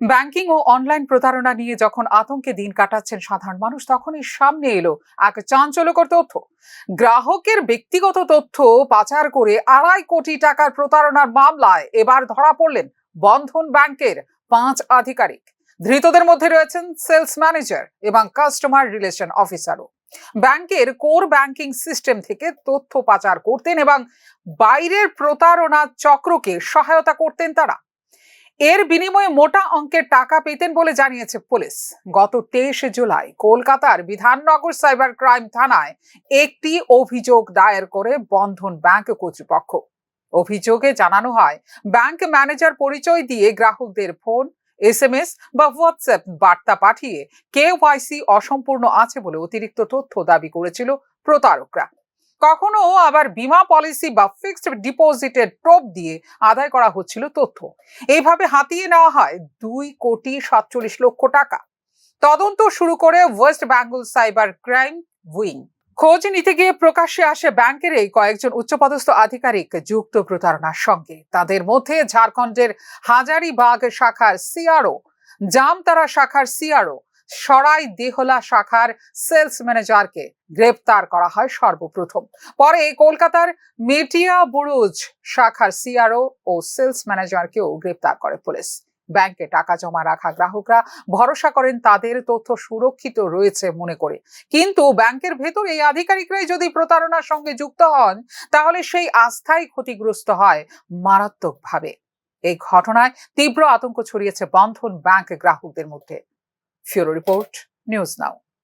Banking ও online প্রতারণা নিয়ে যখন আতঙ্কে দিন কাটাচ্ছেন সাধারণ মানুষ, তখনই সামনে এলো এক চাঞ্চল্যকর তথ্য। গ্রাহকের ব্যক্তিগত তথ্য পাচার করে আড়াই কোটি টাকার প্রতারণার মামলায় এবার ধরা পড়লেন বন্ধন ব্যাংকের পাঁচ আধিকারিক। ধৃতদের মধ্যে রয়েছেন সেলস ম্যানেজার এবং কাস্টমার রিলেশন অফিসারও। ব্যাংকের কোর ব্যাংকিং সিস্টেম থেকে তথ্য পাচার করতেন এবং বাইরের প্রতারণা চক্রকে সহায়তা করতেন তারা। এর বিনিময়ে মোটা অঙ্কের টাকা পেতেন বলে জানিয়েছে পুলিশ। গত তেইশে জুলাই কলকাতার বিধাননগর সাইবার ক্রাইম থানায় একটি অভিযোগ দায়ের করে বন্ধন ব্যাংক কর্তৃপক্ষ। অভিযোগে জানানো হয়, ব্যাংক ম্যানেজার পরিচয় দিয়ে গ্রাহকদের ফোন, এসএমএস বা হোয়াটসঅ্যাপ বার্তা পাঠিয়ে কেওয়াইসি অসম্পূর্ণ আছে বলে অতিরিক্ত তথ্য দাবি করেছিল প্রতারকরা। কখনো আবার বীমা পলিসি বা ফিক্সড ডিপোজিটের টোপ দিয়ে আদায় করা হচ্ছিল তথ্য। এইভাবে হাতিয়ে নেওয়া হয় দুই কোটি সাতচল্লিশ লক্ষ টাকা। তদন্ত শুরু করে West Bengal cyber crime wing. খোঁজ নিতে গিয়ে প্রকাশ্যে আসে ব্যাংকের এই কয়েকজন উচ্চপদস্থ আধিকারিক যুক্ত প্রতারণার সঙ্গে। তাদের মধ্যে ঝাড়খণ্ডের হাজারিবাগ শাখার সিআরও, জামতারা শাখার সিআরও সরাই দেহলা শাখার সেলস ম্যানেজারকে গ্রেপ্তার করা হয় সর্বপ্রথম। পরে কলকাতার মেটিয়া বুরুজ শাখার সিআরও ও সেলস ম্যানেজারকেও গ্রেপ্তার করে পুলিশ। ব্যাংকে টাকা জমা রাখা গ্রাহকরা ভরসা করেন তাদের তথ্য সুরক্ষিত রয়েছে মনে করে। কিন্তু ব্যাংকের ভেতর এই আধিকারিকরাই যদি প্রতারণার সঙ্গে যুক্ত হন, তাহলে সেই আস্থাই ক্ষতিগ্রস্ত হয় মারাত্মকভাবে। এই ঘটনায় তীব্র আতঙ্ক ছড়িয়েছে বন্ধন ব্যাংক গ্রাহকদের মধ্যে। Fury Report, News Now.